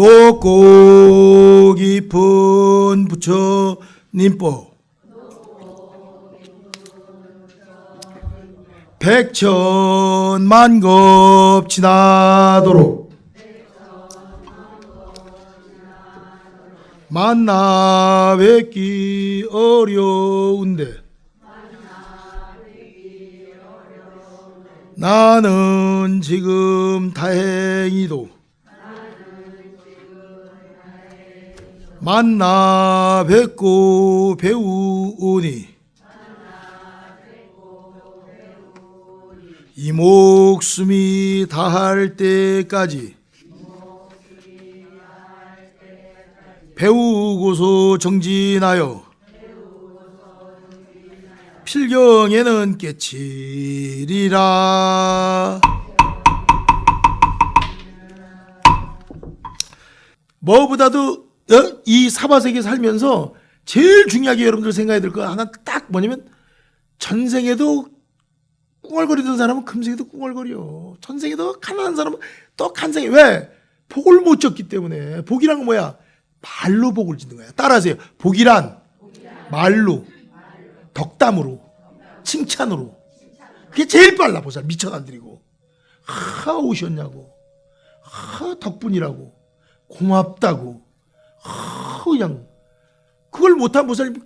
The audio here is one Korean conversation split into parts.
높고 깊은 부처님법 백천만급 지나도록. 만나 뵙기 어려운데. 나는 지금 다행히도 만나 뵙고 배우오니 이 목숨이 다할 때까지 배우고서 정진하여 필경에는 깨치리라. 뭐보다도 어? 이 사바세계 살면서 제일 중요하게 여러분들 생각해야 될 거 하나 딱 뭐냐면 전생에도 꿍얼거리던 사람은 금생에도 꿍얼거려. 천생에도 가난한 사람은 또 간생에 왜? 복을 못 졌기 때문에 복이란 건 뭐야? 말로 복을 짓는 거야. 따라하세요. 복이란 말로, 덕담으로, 칭찬으로. 그게 제일 빨라 보살 미천 안 드리고. 하 오셨냐고. 하 덕분이라고. 고맙다고. 하 그냥. 그걸 못한 보살님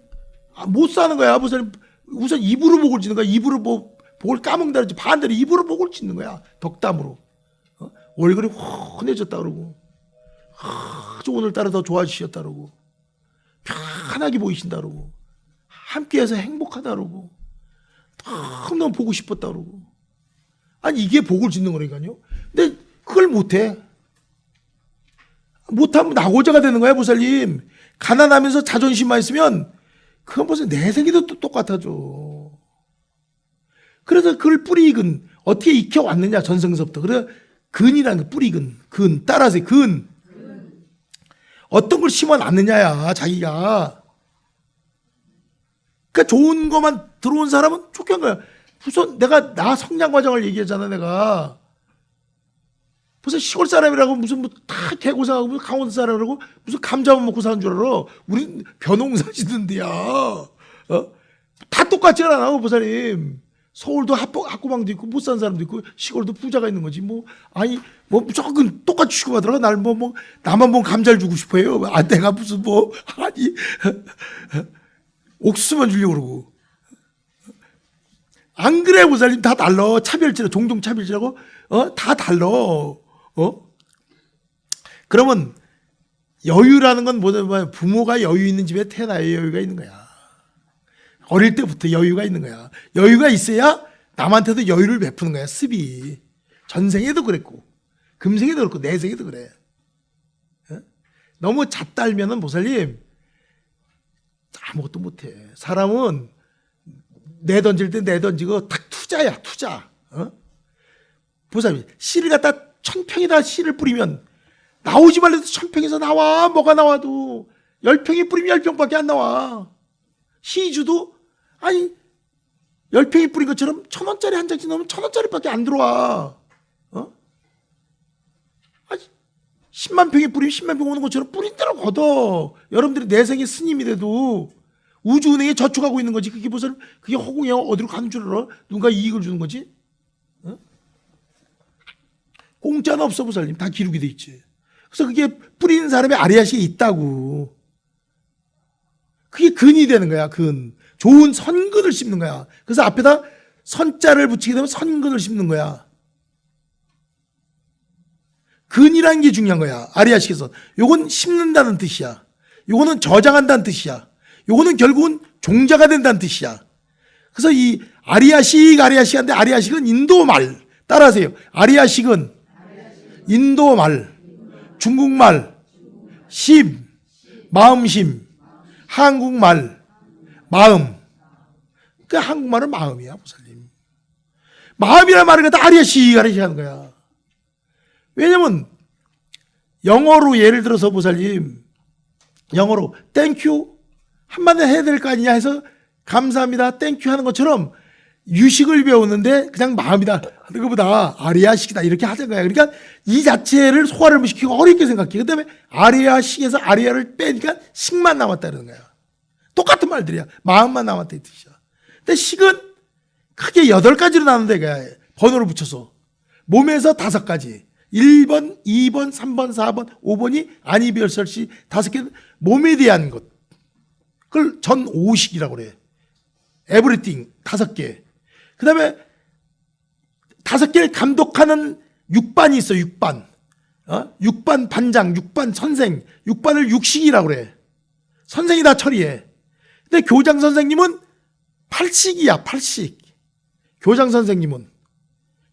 아, 못 사는 거야. 보살님 우선 입으로 복을 짓는 거야. 입으로 뭐 복을 까먹는다 그러지 반대로 입으로 복을 짓는 거야. 덕담으로. 어? 얼굴이 환해졌다 그러고. 아주 오늘따라 더 좋아지셨다 그러고. 편하게 보이신다 그러고. 함께해서 행복하다 그러고. 너무 보고 싶었다 그러고. 아니 이게 복을 짓는 거라니까요. 근데 그걸 못해 못하면 낙오자가 되는 거야 보살님. 가난하면서 자존심만 있으면 그건 무슨 내 생기도 또 똑같아져. 그래서 그걸 뿌리근 어떻게 익혀 왔느냐 전생서부터. 그래 근이라는 거 뿌리근 근 따라서 근. 어떤 걸 심어 놨느냐야 자기가. 그러니까 좋은 것만 들어온 사람은 한 거야. 우선 내가 나 성장 과정을 얘기했잖아 내가 무슨 시골 사람이라고 무슨 뭐 다 개고생하고 무슨 강원도 사람이라고 무슨 감자만 먹고 사는 줄 알아. 우린 벼농사 짓는데야. 어? 다 똑같지 않아, 보사님. 서울도 학고, 학고방도 있고 못 사는 사람도 있고 시골도 부자가 있는 거지. 뭐 아니 뭐 무조건 똑같이 취급하더라. 날뭐뭐 나만 보면 감자를 주고 싶어요. 아 내가 무슨 뭐 아니 옥수수만 주려고 그러고. 안 그래 보살님 다 달러 차별지라 종종 차별지라고 어다 달러 어 그러면 여유라는 건 뭐냐면 부모가 여유 있는 집에 태어나야 여유가 있는 거야 어릴 때부터 여유가 있는 거야 여유가 있어야 남한테도 여유를 베푸는 거야 습이 전생에도 그랬고 금생에도 그렇고 내생에도 그래 어? 너무 잣달면은 보살님 아무것도 못해 사람은 내 던질 때 내 던지고 딱 투자야 투자. 어? 보세요. 씨를 갖다 천평에다 씨를 뿌리면 나오지 말래도 천평에서 나와 뭐가 나와도 열 평에 뿌리면 열 평밖에 안 나와. 시주도 아니 열 평에 뿌린 것처럼 천 원짜리 한 장씩 넣으면 천 원짜리밖에 안 들어와. 어? 아니 10만 평에 뿌리면 10만 평 오는 것처럼 뿌린 대로 걷어. 여러분들이 내생의 스님이 돼도 우주은행에 저축하고 있는 거지. 그게 무슨 그게 허공에 어디로 가는 줄 알아? 누가 이익을 주는 거지? 어? 공짜는 없어 보살님. 다 기록이 돼 있지. 그래서 그게 뿌리는 사람의 아리아시에 있다고. 그게 근이 되는 거야. 근. 좋은 선근을 심는 거야. 그래서 앞에다 선자를 붙이게 되면 선근을 심는 거야. 근이라는 게 중요한 거야. 아리아식에서. 요건 심는다는 뜻이야. 요거는 저장한다는 뜻이야. 요거는 결국은 종자가 된다는 뜻이야. 그래서 이 아리아식 아리아식인데 아리아식은 인도 말 따라하세요. 아리아식은 인도 말, 중국말, 심, 마음심, 한국말, 마음. 그 한국말은 마음이야, 보살님. 마음이라는 말을 갖다 아리아식 아리아식 하는 거야. 왜냐면 영어로 예를 들어서 보살님 영어로 땡큐 한마디 해야 될 거 아니냐 해서 감사합니다 땡큐 하는 것처럼 유식을 배우는데 그냥 마음이다 하는 것보다 아리아식이다 이렇게 하는 거야. 그러니까 이 자체를 소화를 못 시키고 어렵게 생각해. 그 다음에 아리아식에서 아리아를 빼니까 식만 남았다는 거야. 똑같은 말들이야. 마음만 남았다 이 뜻이야. 근데 식은 크게 여덟 가지로 나누는데 그 번호를 붙여서 몸에서 다섯 가지. 1번, 2번, 3번, 4번, 5번이 아니별설시 다섯 개는 몸에 대한 것. 그걸 전 오식이라고 그래. 에브리띵 다섯 개. 그 다음에 다섯 개를 감독하는 육반이 있어, 육반. 어? 육반 반장, 육반 선생, 육반을 육식이라고 그래. 선생이 다 처리해. 근데 교장 선생님은 팔식이야, 팔식. 교장 선생님은.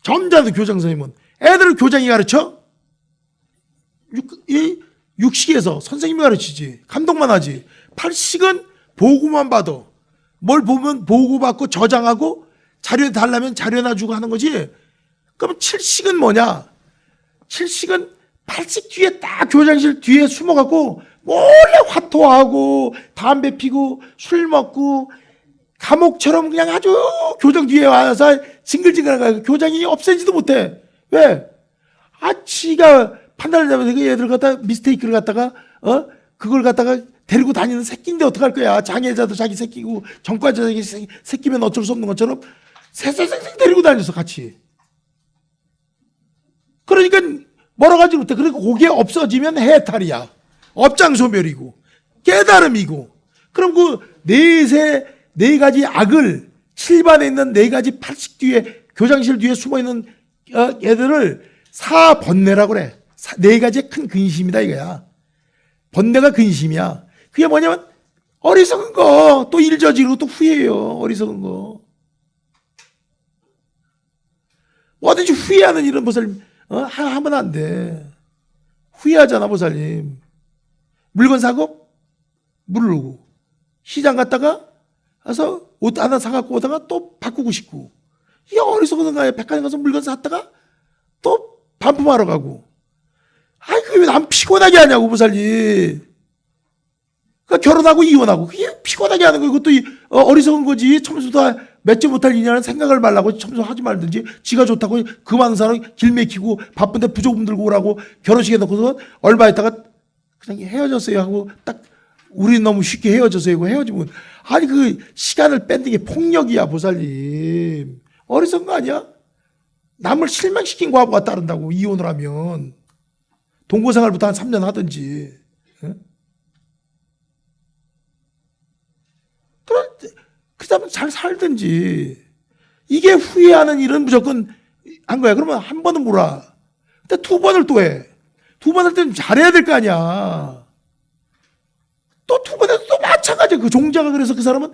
점자도 교장 선생님은. 애들을 교장이 가르쳐? 육, 이 육식에서 선생님이 가르치지. 감독만 하지. 팔식은 보고만 받아. 뭘 보면 보고받고 저장하고 자료 달라면 자료나 주고 하는 거지. 그럼 칠식은 뭐냐? 칠식은 팔식 뒤에 딱 교장실 뒤에 숨어갖고 몰래 화토하고 담배 피고 술 먹고 감옥처럼 그냥 아주 교장 뒤에 와서 징글징글한 거야. 교장이 없애지도 못해. 왜? 아, 지가 판단을 잘못해서 그 애들 갖다 미스테이크를 갖다가 어 그걸 갖다가 데리고 다니는 새끼인데 어떡할 거야? 장애자도 자기 새끼고 전과자 자기 새- 새끼면 어쩔 수 없는 것처럼 새새새새 데리고 다녀서 같이. 그러니까 뭐라고 하지 못해. 그리고 그게 없어지면 해탈이야. 업장소멸이고 깨달음이고. 그럼 그 네세 네 가지 악을 칠반에 있는 네 가지 팔식 뒤에 교장실 뒤에 숨어 있는 어, 애들을 사 번뇌라고 그래. 사- 네 가지의 큰 근심이다 이거야. 번뇌가 근심이야. 그게 뭐냐면 어리석은 거, 또 일저지르고 또 후회해요. 어리석은 거. 뭐든지 후회하는 일은 보살님, 어? 하- 하면 안 돼. 후회하잖아, 보살님. 물건 사고, 물르고. 시장 갔다가, 가서 옷 하나 사갖고 오다가 또 바꾸고 싶고. 이게 어리석은 거야. 백화점 가서 물건 샀다가 또 반품하러 가고. 아이, 그게 왜 남 피곤하게 하냐고, 보살님. 그러니까 결혼하고 이혼하고 그게 피곤하게 하는 거 이것도 이- 어, 어리석은 거지 첨수 다 맺지 못할 인연은 생각을 말라고 첨수하지 말든지 지가 좋다고 그 많은 사람 길 막히고 바쁜데 부조금 들고 오라고 결혼식에 넣고서 얼마 있다가 그냥 헤어졌어요 하고 딱 우리는 너무 쉽게 헤어졌어요 하고 헤어지면 아니 그 시간을 뺀는 게 폭력이야 보살님. 어리석은 거 아니야? 남을 실망시킨 과부가 따른다고 이혼을 하면. 동거생활부터 한 3년 하든지 그런 그다음에 잘 살든지 이게 후회하는 일은 무조건 한 거야. 그러면 한 번은 몰아. 근데 두 번을 또 해. 두 번 할 때는 잘해야 될 거 아니야. 또 두 번에도 또 마찬가지야. 그 종자가 그래서 그 사람은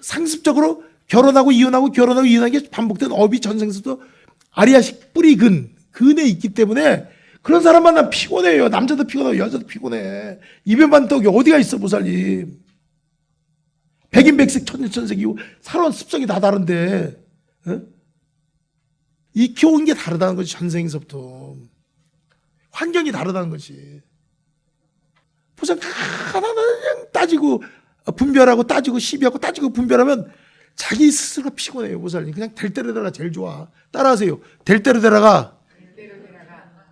상습적으로 결혼하고 이혼하고 결혼하고 이혼하는 게 반복된 업이 전생에서도 아리아식 뿌리 근 근에 있기 때문에 그런 사람만 난 피곤해요. 남자도 피곤하고 여자도 피곤해. 입에만 떡이 어디가 있어 보살님. 백인백색 천연천색이고 살아온 습성이 다 다른데 어? 익혀온 게 다르다는 거지 전생에서부터. 환경이 다르다는 거지. 보상 그냥 따지고 어, 분별하고 따지고 시비하고 따지고 분별하면 자기 스스로가 피곤해요 보살님. 그냥 될 대로 되라 제일 좋아. 따라하세요. 될 대로 되라가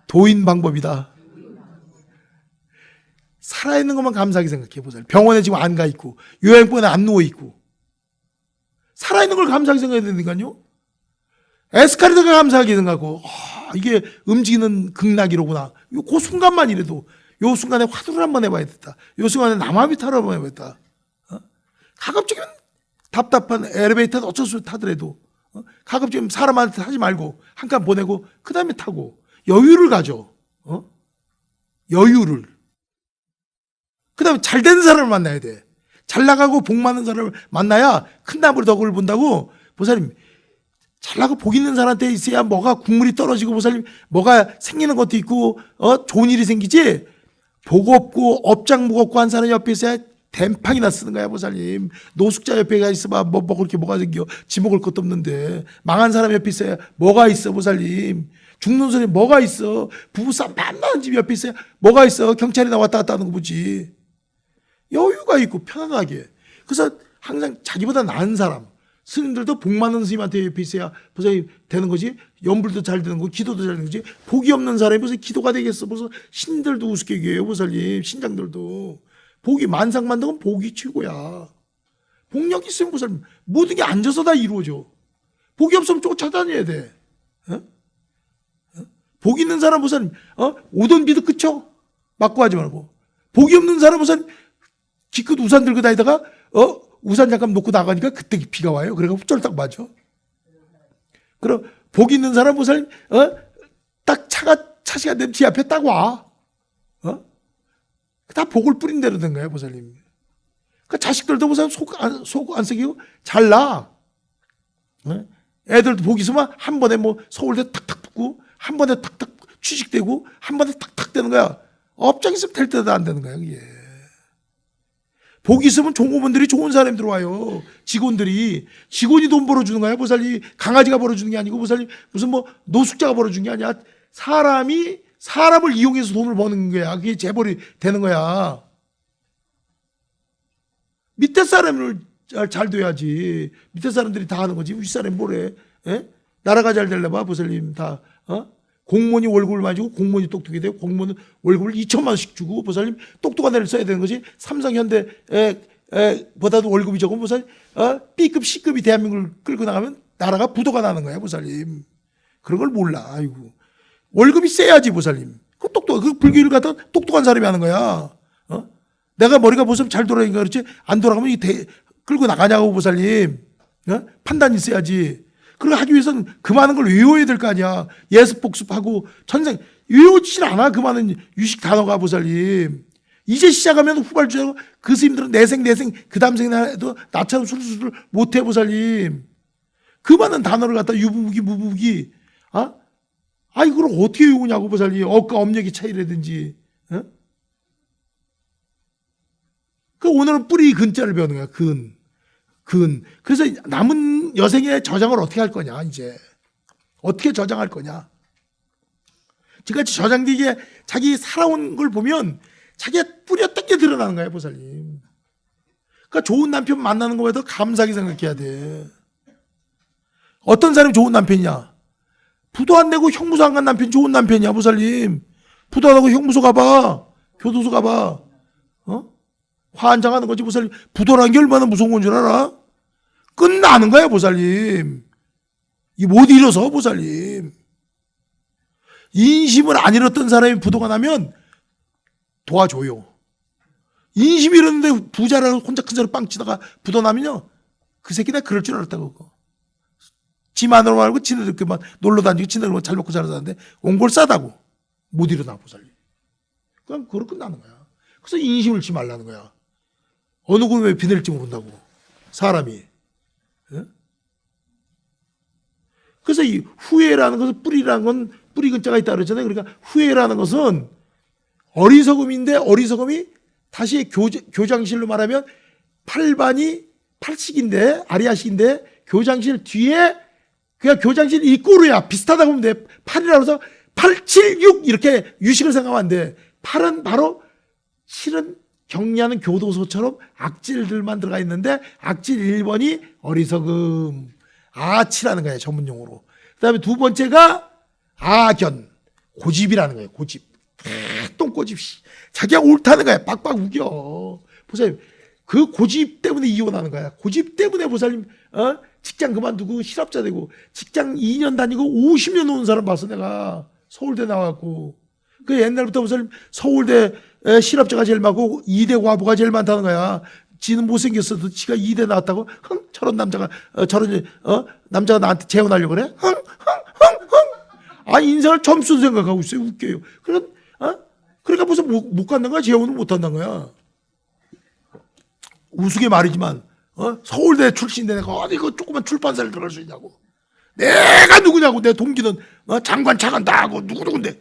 도인 방법이다 살아있는 것만 감사하게 생각해 보세요. 병원에 지금 안 가 있고 요양병원에 안 누워 있고 살아있는 걸 감사하게 생각해야 되니까요. 에스카레이터가 감사하게 생각하고 아, 이게 움직이는 극락이로구나. 요, 그 순간만이라도 요 순간에 화두를 한번 해봐야겠다. 요 순간에 남아비타를 한번 해봐야겠다. 어? 가급적이면 답답한 엘리베이터 어쩔 수 없이 타더라도 어? 가급적이면 사람한테 하지 말고 한 칸 보내고 그 다음에 타고 여유를 가져. 어? 여유를. 그 다음에 잘 되는 사람을 만나야 돼. 잘 나가고 복 많은 사람을 만나야 큰 나무로 덕을 본다고 보살님. 잘 나고 복 있는 사람한테 있어야 뭐가 국물이 떨어지고 보살님 뭐가 생기는 것도 있고 어? 좋은 일이 생기지? 복 없고 업장 무겁고 한 사람 옆에 있어야 댐팡이나 쓰는 거야 보살님. 노숙자 옆에 가 있어봐. 뭐 먹을 게 뭐가 생겨? 지 먹을 것도 없는데. 망한 사람 옆에 있어야 뭐가 있어 보살님? 죽는 소리 뭐가 있어? 부부싸움 만나는 집 옆에 있어야 뭐가 있어? 경찰이 나왔다 갔다 하는 거 보지 여유가 있고 편안하게. 그래서 항상 자기보다 나은 사람, 스님들도 복 많은 스님한테 옆에 있어야 보살님 되는 거지. 연불도 잘 되는 거, 기도도 잘 되는 거지. 복이 없는 사람이 무슨 기도가 되겠어. 무슨 신들도 우습게 얘기해요, 보살님. 신장들도. 복이 만상만덕은 복이 최고야. 복력 있으면 보살님 모든 게 앉아서 다 이루어져. 복이 없으면 쫓아다녀야 돼. 어? 어? 복 있는 사람 보살님 어? 오던 비도 그쳐 맞고 하지 말고. 복이 없는 사람 보살님 기껏 우산 들고 다니다가 어 우산 잠깐 놓고 나가니까 그때 비가 와요. 그래가 쫄딱 맞아. 그럼 복 있는 사람 보살님 어딱 차가 차 시간 되면 지 앞에 딱 와. 어? 다 복을 뿌린 대로 된 거야 보살님. 그 자식들도 보세요 속안 속안 썩이고 잘 나. 어? 애들도 복 있으면 한 번에 뭐 서울대 탁탁 붙고 한 번에 탁탁 취직되고 한 번에 탁탁 되는 거야. 업장 있으면 될 때도 안 되는 거야 그게. 복 있으면 종업원들이 좋은 사람이 들어와요. 직원들이 직원이 돈 벌어주는 거야. 보살님 강아지가 벌어주는 게 아니고 보살님 무슨 뭐 노숙자가 벌어주는 게 아니야. 사람이 사람을 이용해서 돈을 버는 거야. 그게 재벌이 되는 거야. 밑에 사람을 잘, 잘 돼야지. 밑에 사람들이 다 하는 거지. 윗사람이 뭐래. 예? 나라가 잘 되려면 보살님 다, 어? 공무원이 월급을 많이 주고 공무원이 똑똑해 되고 공무원은 월급을 2천만 원씩 주고 보살님 똑똑한 애를 써야 되는 거지. 삼성 현대 에, 에, 보다도 월급이 적으면 보살님 어? B급 C급이 대한민국을 끌고 나가면 나라가 부도가 나는 거야 보살님. 그런 걸 몰라. 아이고. 월급이 세야지 보살님. 그 똑똑 그 불교를 갖다 똑똑한 사람이 하는 거야. 어? 내가 머리가 보면 잘 돌아가니까 그렇지 안 돌아가면 이 대, 끌고 나가냐고 보살님. 어? 판단이 있어야지. 그걸 하기 위해서는 그 많은 걸 외워야 될 거 아니야. 예습 복습하고 전생 외우질 않아 그 많은 유식 단어가 보살님. 이제 시작하면 후발주자고 그 스님들은 내생 내생 그 다음 생에도 나처럼 술술 못해 보살님. 그 많은 단어를 갖다 유부부기 무부부기 아? 아 이걸 어떻게 외우냐고 보살님. 어까 업력의 차이라든지. 어? 그 오늘은 뿌리 근자를 배우는 거야. 근. 근. 그래서 남은 여생의 저장을 어떻게 할 거냐, 이제. 어떻게 저장할 거냐. 지금까지 저장되게 자기 살아온 걸 보면 자기가 뿌렸던 게 드러나는 거야, 보살님. 그러니까 좋은 남편 만나는 것보다 감사하게 생각해야 돼. 어떤 사람이 좋은 남편이냐? 부도 안 내고 형무소 안 간 남편 좋은 남편이야, 보살님. 부도 안 하고 형무소 가봐. 교도소 가봐. 어? 환장하는 거지 보살님. 부도라는 게 얼마나 무서운 건 줄 알아? 끝나는 거야 보살님. 이못 잃어서 보살님. 인심을 안 잃었던 사람이 부도가 나면 도와줘요. 인심 잃었는데 부자라고 혼자 큰 소리 빵 치다가 부도 나면요. 그 새끼 나 그럴 줄 알았다고. 그거. 지 마누라 말고 지네들 그만 놀러 다니고 지네들 잘 먹고 잘 사는데 온골 싸다고. 못 일어나 보살님. 그냥 그걸 끝나는 거야. 그래서 인심을 지 말라는 거야. 어느 곳에 비 낼지 모른다고. 사람이. 예? 그래서 이 후회라는 것은 뿌리라는 건 뿌리 근자가 있다 그러잖아요. 그러니까 후회라는 것은 어리석음인데 어리석음이 다시 교, 교장 실로 말하면 팔반이 팔식인데 아리아식인데 교장실 뒤에 그냥 교장실 입구로야 비슷하다고 보면 돼. 팔이라고 해서 8, 7, 6 이렇게 유식을 생각하면 안 돼. 팔은 바로 실은 격리하는 교도소처럼 악질들만 들어가 있는데 악질 1번이 어리석음 아치라는 거예요 전문 용어로. 그 다음에 두 번째가 아견 고집이라는 거예요 고집. 똥고집 자기가 옳다는 거야. 빡빡 우겨. 보세요 그 고집 때문에 이혼하는 거야. 고집 때문에 보살님 어? 직장 그만두고 실업자 되고 직장 2년 다니고 50년 온 사람 봤어 내가. 서울대 나와갖고. 그 옛날부터 무슨 서울대 에, 실업자가 제일 많고 이대 과부가 제일 많다는 거야. 지는 못생겼어도 지가 이대 나왔다고 흥 저런 남자가 어, 저런 어 남자가 나한테 재혼하려고 그래? 흥 흥 흥흥 아 인생을 점수 생각하고 있어요. 웃겨요. 그런 어 그러니까 무슨 못, 못 갖는 거야. 재혼을 못 한다는 거야. 우스개 말이지만 어 서울대 출신인데 내가 어디 그 조그만 출판사를 들어갈 수 있냐고. 내가 누구냐고 내 동기는 어, 장관 차관 다 하고 누구 누군데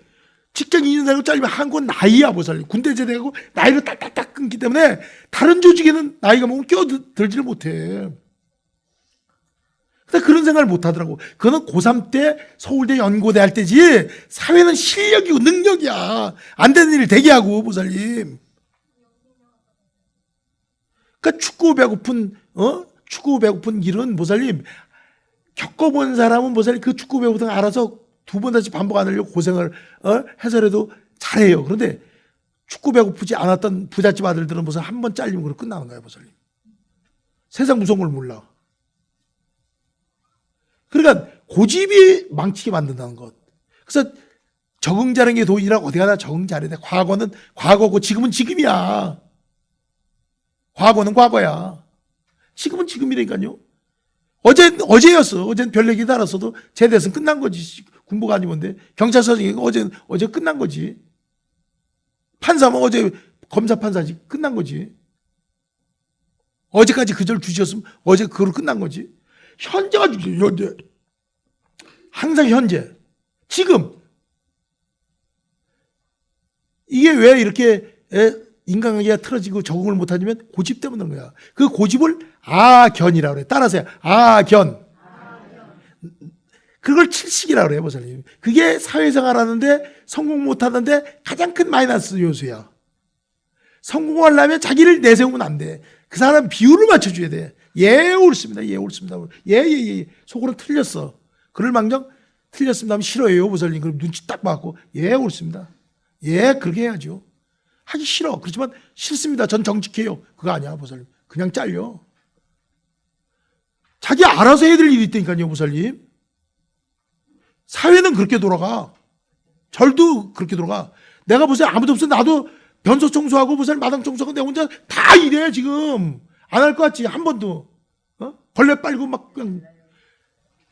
직장 2년 다니고 잘리면 한건 나이야 보살님 군대 제대하고 나이를 딱딱딱 끊기 때문에 다른 조직에는 나이가 먹으면 끼어들지를 못해. 근데 그런 생각을 못 하더라고. 그거는 고3 때 서울대 연고대 할 때지 사회는 실력이고 능력이야. 안 되는 일을 되게 하고 보살님 그러니까 춥고 배고픈 어? 축구 배고픈 길은 보살님 겪어본 사람은 보살님 그 축구 배고픈 걸 알아서 두 번 다시 반복 안 하려고 고생을 어? 해서라도 잘해요. 그런데 축구 배고프지 않았던 부잣집 아들들은 무슨 한 번 잘리면 그걸 끝나는 거예요, 보살님. 세상 무서운 걸 몰라. 그러니까 고집이 망치게 만든다는 것. 그래서 적응 잘하는 게 도인이라고 어디 가나 적응 잘해야 돼. 과거는 과거고 지금은 지금이야. 과거는 과거야. 지금은 지금이라니까요. 어제 어제였어. 어제는 별 얘기 달았어도 제대해서 끝난 거지. 공부가 아니면 데 경찰서장이 어제 어제 끝난 거지. 판사면 어제 검사 판사지 끝난 거지. 어제까지 그절 주셨으면 어제 그걸로 끝난 거지. 현재가 중요해, 현재. 항상 현재. 지금. 이게 왜 이렇게 에, 인간관계가 틀어지고 적응을 못하냐면 고집 그런 거야. 그 고집을 아견이라고 그래. 따라서요. 아견. 그걸 칠식이라고 그래요, 보살님. 그게 사회생활 하는데 성공 못 하는데 가장 큰 마이너스 요소야. 성공하려면 자기를 내세우면 안 돼. 그 사람 비율을 맞춰줘야 돼. 예, 옳습니다. 예, 옳습니다. 예, 예, 예. 속으로 틀렸어. 그럴 망정 틀렸습니다 하면 싫어해요, 보살님. 그럼 눈치 딱 받고, 예, 옳습니다. 예, 그렇게 해야죠. 하기 싫어. 그렇지만 싫습니다. 전 정직해요. 그거 아니야, 보살님. 그냥 잘려. 자기 알아서 해야 될 일이 있다니까요, 보살님. 사회는 그렇게 돌아가. 절도 그렇게 돌아가. 내가 보세요. 아무도 없어. 나도 변소 청소하고 보세요. 마당 청소하고 내 혼자 다 이래, 지금. 안 할 것 같지? 한 번도. 어? 벌레 빨고 막 그냥.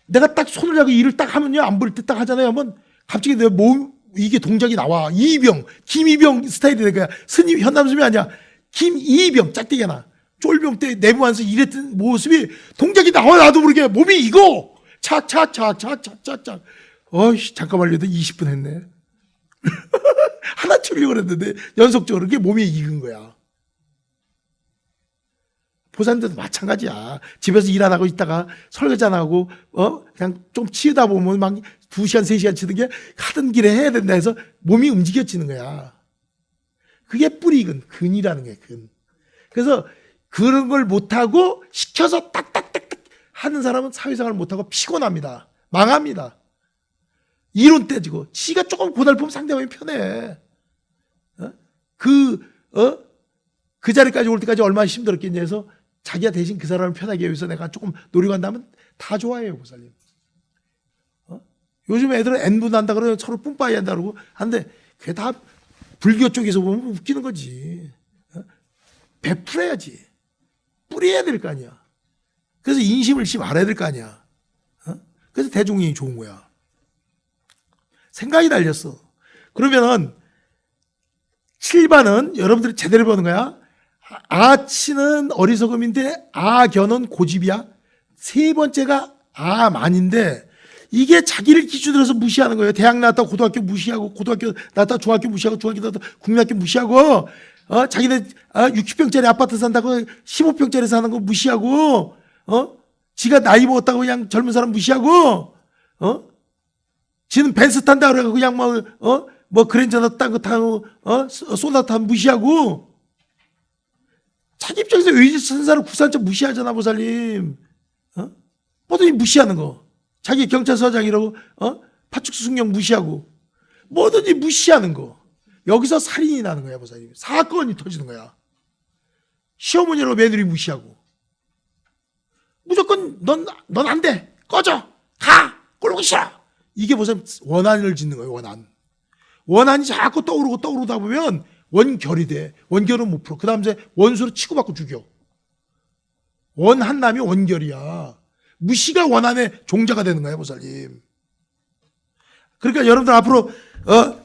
내가 딱 손을 잡고 일을 딱 하면요. 안 보일 때딱 하잖아요. 하면 갑자기 내 몸, 이게 동작이 나와. 이병, 김이병 스타일이 된 거야. 스님, 현남스님이 아니야. 김이병, 짝대기 하나. 쫄병 때 내부안에서 일했던 모습이 동작이 나와. 나도 모르게 몸이 이거. 착착착착착착착. 어이씨, 잠깐만요. 20분 했네. 하나 치려고 그랬는데 연속적으로 그게 몸이 익은 거야. 보산들도 마찬가지야. 집에서 일 안 하고 있다가 설거지 안 하고, 어, 그냥 좀 치우다 보면 막 두 시간, 세 시간 치는 게 하던 길에 해야 된다 해서 몸이 움직여지는 거야. 그게 뿌리근, 근이라는 거야, 근. 그래서 그런 걸 못하고 시켜서 딱딱딱딱 하는 사람은 사회생활 못하고 피곤합니다. 망합니다. 이론 떼지고, 지가 조금 고달프면 상대방이 편해. 어? 그, 어? 그 자리까지 올 때까지 얼마나 힘들었겠냐 해서 자기가 대신 그 사람을 편하게 위해서 내가 조금 노력 한다면 다 좋아해요, 보살님. 어? 요즘 애들은 N분 한다 그러면 서로 뿜빠이 한다 그러고 하는데 그게 다 불교 쪽에서 보면 웃기는 거지. 어? 베풀어야지. 뿌려야 될 거 아니야. 그래서 인심을 심 알아야 될 거 아니야. 어? 그래서 대중이 좋은 거야. 생각이 달렸어. 그러면은 7반은 여러분들이 제대로 보는 거야. 아치는 어리석음인데 아견은 고집이야. 세 번째가 아만인데 이게 자기를 기준으로 해서 무시하는 거예요. 대학 나왔다 고등학교 무시하고 고등학교 나왔다 중학교 무시하고 중학교 나왔다 국민학교 무시하고 어 자기네 아, 60평짜리 아파트 산다고 15평짜리 사는 거 무시하고 어 지가 나이 먹었다고 그냥 젊은 사람 무시하고 어 지는 벤스 탄다 그래가지고 그냥 뭐, 어? 뭐 그랜저나 딴거 타고, 어? 소나타 무시하고. 자기 입장에서 의지 쓴 사람 구산자 무시하잖아, 보살님. 어? 뭐든지 무시하는 거. 자기 경찰서장이라고, 어? 파축수 승령 무시하고. 뭐든지 무시하는 거. 여기서 살인이 나는 거야, 보살님. 사건이 터지는 거야. 시어머니로 며느리 무시하고. 무조건 넌, 넌 안 돼. 꺼져. 가. 꼴보기 싫어. 이게 무슨 원한을 짓는 거예요, 원한. 원한이 자꾸 떠오르고 떠오르다 보면 원결이 돼. 원결은 못 풀어. 그 다음 이제 원수로 치고받고 죽여. 원한남이 원결이야. 무시가 원한의 종자가 되는 거예요, 보살님. 그러니까 여러분들 앞으로, 어,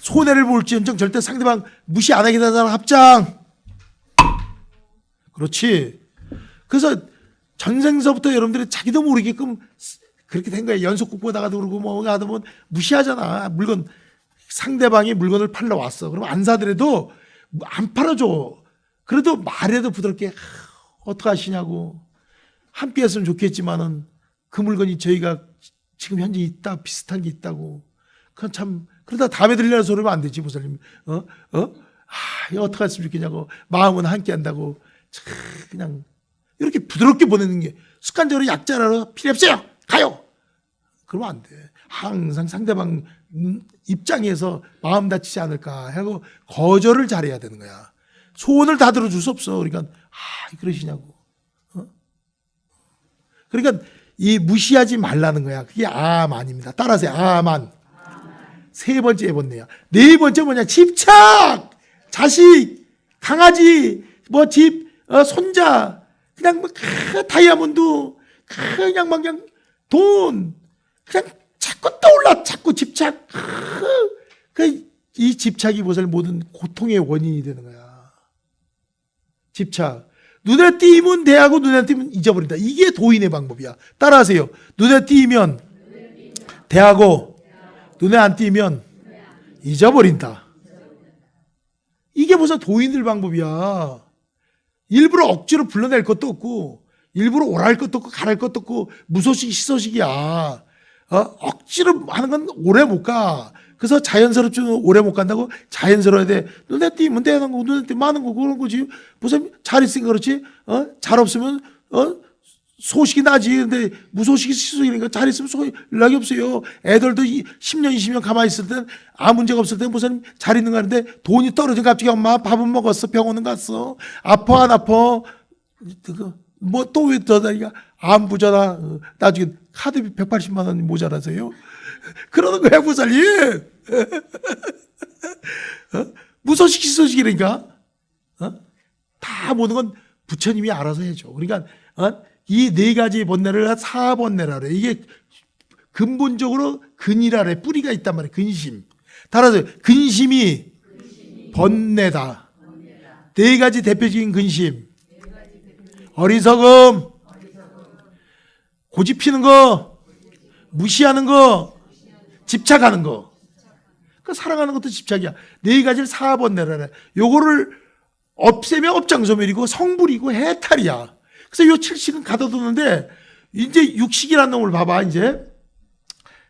손해를 볼지언정 절대 상대방 무시 안 하겠다는 사람 합장. 그렇지. 그래서 전생서부터 여러분들이 자기도 모르게끔 그렇게 된 거예요. 연속 국 보다가도 그러고 뭐 하다 보면 무시하잖아. 물건 상대방이 물건을 팔러 왔어. 그럼 안 사더라도 안 팔아줘. 그래도 말해도 부드럽게 하, 어떡하시냐고 함께 했으면 좋겠지만은 그 물건이 저희가 지금 현재 있다 비슷한 게 있다고. 그건 참 그러다 다음에 들리는 소리면 안 되지 보살님. 어? 어? 아, 이거 어떡했으면 좋겠냐고 마음은 함께 한다고 참 그냥 이렇게 부드럽게 보내는 게 습관적으로 약자라서 필요 없어요. 가요. 그러면 안 돼. 항상 상대방 음, 입장에서 마음 다치지 않을까 하고 거절을 잘해야 되는 거야. 소원을 다 들어줄 수 없어. 그러니까 아 그러시냐고. 어? 그러니까 이 무시하지 말라는 거야. 그게 아만입니다. 따라하세요. 아만. 세 번째 해본네요. 네 번째 뭐냐? 집착, 자식, 강아지, 뭐 집, 어, 손자, 그냥 뭐 크, 다이아몬드, 그냥 막 그냥 돈, 그냥 자꾸 떠올라, 자꾸 집착. 그 이 집착이 무엇을 모든 고통의 원인이 되는 거야. 집착. 눈에 띄면 대하고 눈에 띄면 잊어버린다. 이게 도인의 방법이야. 따라하세요. 눈에 띄면 대하고 눈에 안 띄면 잊어버린다. 이게 무슨 도인들 방법이야. 일부러 억지로 불러낼 것도 없고, 일부러 오랄 것도 없고, 가랄 것도 없고, 무소식, 시소식이야. 어? 억지로 하는 건 오래 못 가. 그래서 자연스럽지 오래 못 간다고 자연스러워야 돼. 눈에 띄면 되는 거고, 눈에 띄면 많은 거고, 그런 거지. 무슨 잘 있으니까 그렇지. 어? 잘 없으면, 어? 소식이 나지. 근데 무소식이 시소식이니까 잘 있으면 소 연락이 없어요. 애들도 이 10년, 20년 가만히 있을 땐 아무 문제가 없을 땐 무슨 잘 있는 거 하는데 돈이 떨어져 갑자기 엄마 밥은 먹었어. 병원은 갔어. 아파 안 아파. 뭐 또 왜 더다니까 안 부자라. 어, 나중에 카드비 180만 원이 모자라서요. 그러는 거야, 부살님. 어? 무소식, 시소식이니까. 어? 다 모든 건 부처님이 알아서 해줘. 그러니까 어? 이네 가지 번뇌를 사번뇌라 그래. 이게 근본적으로 근이라 그래. 뿌리가 있단 말이야. 근심. 따라서 근심이 번뇌다. 네 가지 대표적인 근심. 어리석음, 고집 피는 거, 무시하는 거, 집착하는 거. 그 사랑하는 것도 집착이야. 네 가지를 사번뇌라 그래. 요거를 없애면 업장소멸이고 성불이고 해탈이야. 그래서 요 칠식은 가둬두는데 이제 육식이라는 놈을 봐봐 이제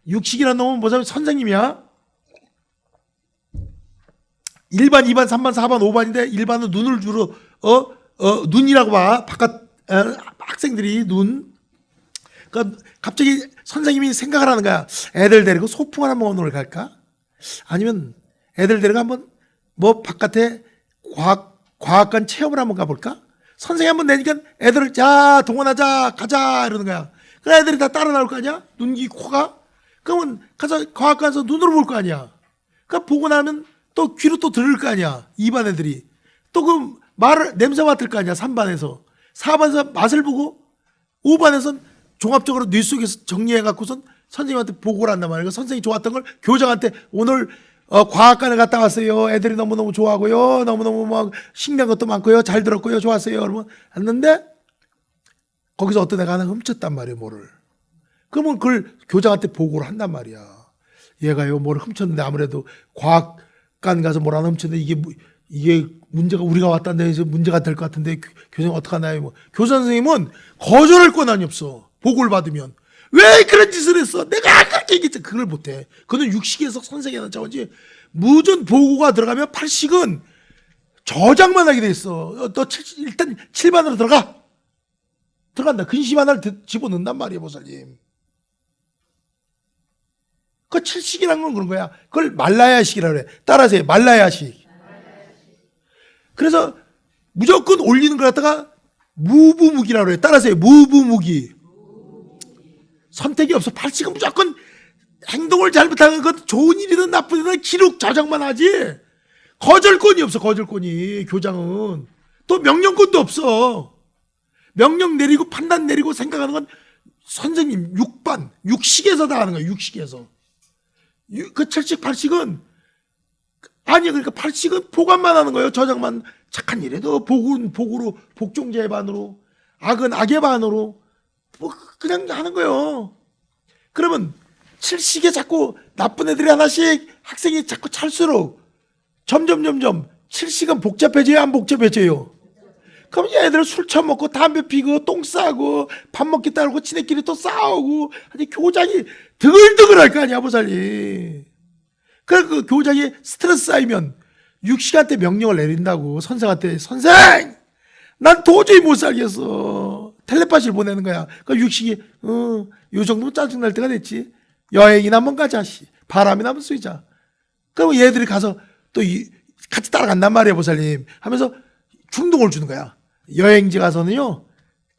육식이라는 놈은 뭐냐면 선생님이야. 1반, 2반, 3반, 4반, 5반인데 1반은 눈을 주로 어, 어 눈이라고 봐. 바깥 어, 학생들이 눈. 그러니까 갑자기 선생님이 생각을 하는 거야. 애들 데리고 소풍을 한번 오늘 갈까? 아니면 애들 데리고 한번 뭐 바깥에 과학 과학관 체험을 한번 가볼까? 선생님 한번 내니까 애들을 자 동원하자 가자 이러는 거야. 그래 애들이 다 따라 나올 거 아니야? 눈기 코가. 그러면 가서 과학관에서 눈으로 볼 거 아니야. 그러니까 보고 나면 또 귀로 또 들을 거 아니야. 2반 애들이. 또 그 말을 냄새 맡을 거 아니야. 3반에서. 4반에서 맛을 보고 5반에서는 종합적으로 뇌 속에서 정리해 갖고선 선생님한테 보고를 한단 말이에요. 선생님이 좋았던 걸 교장한테 오늘 어, 과학관에 갔다 왔어요. 애들이 너무너무 좋아하고요. 너무너무 막 신기한 것도 많고요. 잘 들었고요. 좋았어요. 그러면 왔는데 거기서 어떤 애가 하나 훔쳤단 말이에요. 뭐를. 그러면 그걸 교장한테 보고를 한단 말이야. 얘가요. 뭐를 훔쳤는데 아무래도 과학관 가서 뭘 하나 훔쳤는데 이게 뭐- 이게 문제가 우리가 왔다는 데서 문제가 될 것 같은데 교- 교장 어떡하나요? 뭐. 교사 선생님은 거절할 권한이 없어. 보고를 받으면. 왜 그런 짓을 했어? 내가 그렇게 얘기했지. 그걸 못해. 그거는 육식에서 선생이라는 차원지. 무전 보고가 들어가면 팔식은 저장만 하게 돼 있어. 어, 너 칠- 일단 7반으로 들어가. 들어간다. 근심 하나를 드- 집어넣는단 말이에요, 보살님. 그 칠식이란 건 그런 거야. 그걸 말라야식이라고 그래. 따라하세요. 말라야식. 그래서 무조건 올리는 걸 갖다가 무부무기라고 그래. 따라하세요. 무부무기. 선택이 없어. 팔식은 무조건 행동을 잘못하는 것 좋은 일이든 나쁜 일이든 기록 저장만 하지. 거절권이 없어. 거절권이 교장은 또 명령권도 없어. 명령 내리고 판단 내리고 생각하는 건 선생님 6반 육식에서 다 하는 거야. 육식에서 유- 그 칠식 팔식은 아니 그러니까 팔식은 보관만 하는 거예요. 저장만 착한 일에도 복은 복으로 복종자의 반으로 악은 악의 반으로 뭐 그냥 하는 거예요. 그러면 칠식에 자꾸 나쁜 애들이 하나씩 학생이 자꾸 찰수록 점점 점점 칠식은 복잡해져요, 안 복잡해져요? 그럼 얘들 술 처먹고 담배 피고 똥 싸고 밥 먹기 따르고 지네끼리 또 싸우고 아니 교장이 드글드글할 거 아니야 보살이. 그래 그 교장이 스트레스 쌓이면 6시간 때 명령을 내린다고 선생한테 선생 난 도저히 못 살겠어. 텔레파시를 보내는 거야. 그 육식이 어, 요 정도면 짜증 날 때가 됐지. 여행이나 한번 가자. 씨. 바람이나 한번 쐬자. 그럼 얘들이 가서 또 이, 같이 따라간단 말이에요, 보살님. 하면서 충동을 주는 거야. 여행지 가서는요,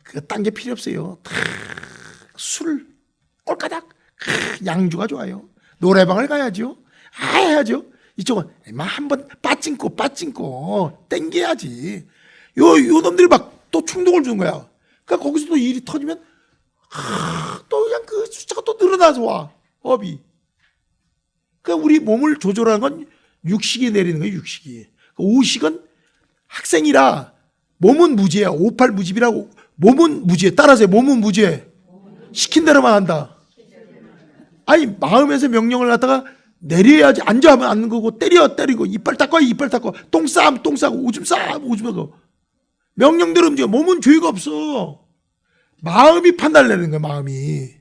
그딴 게 필요 없어요. 탁, 술, 꼴까닥, 크, 양주가 좋아요. 노래방을 가야죠. 아, 해야죠. 이쪽은 막 한번 빠찡고 빠찡고 땡겨야지. 요, 요 놈들이 막 또 충동을 주는 거야. 그러니까 거기서 또 일이 터지면, 하, 또 그냥 그 숫자가 또 늘어나서 와. 업이. 그러니까 우리 몸을 조절하는 건 육식이 내리는 거예요, 육식이. 그 오식은 학생이라 몸은 무지야. 58 무집이라고. 몸은 무지해. 따라서 몸은 무지해. 시킨 대로만 한다. 아니, 마음에서 명령을 갖다가 내려야지. 앉아 하면 앉는 거고, 때려, 때리고, 이빨 닦고, 이빨 닦고, 똥 싸면 똥 싸고, 오줌 싸면 오줌 싸고. 명령대로 움직여. 몸은 죄가 없어. 마음이 판단을 내는 거야, 마음이.